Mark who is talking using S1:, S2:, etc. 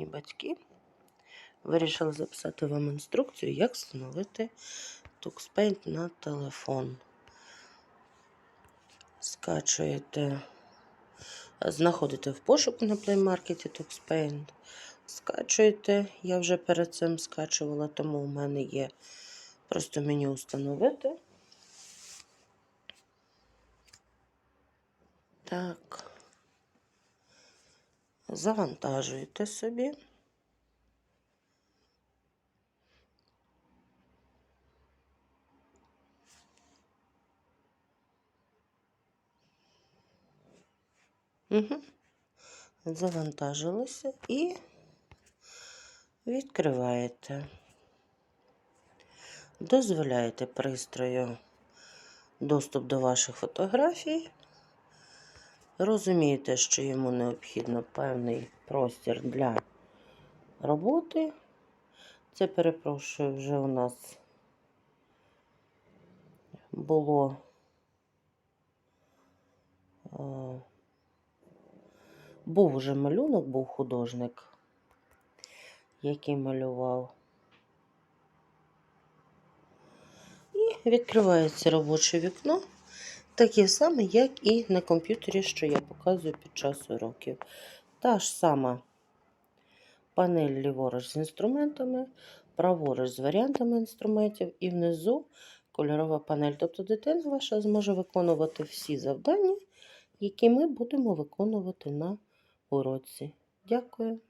S1: шановні батьки, вирішила записати вам інструкцію, як встановити TuxPaint на телефон. Скачуєте, знаходите в пошуку на Play Market TuxPaint, скачуєте. Я вже перед цим скачувала, тому у мене є просто меню встановити. Так. Завантажуєте собі. Угу. Завантажилося і відкриваєте. Дозволяєте пристрою доступ до ваших фотографій. Розумієте, що йому необхідно певний простір для роботи. Це, перепрошую, вже у нас було е, був уже малюнок, був художник, який малював. І відкривається робоче вікно. Таке саме, як і на комп'ютері, що я показую під час уроків. Та ж сама панель ліворуч з інструментами, праворуч з варіантами інструментів, і внизу кольорова панель. Тобто дитина ваша зможе виконувати всі завдання, які ми будемо виконувати на уроці. Дякую.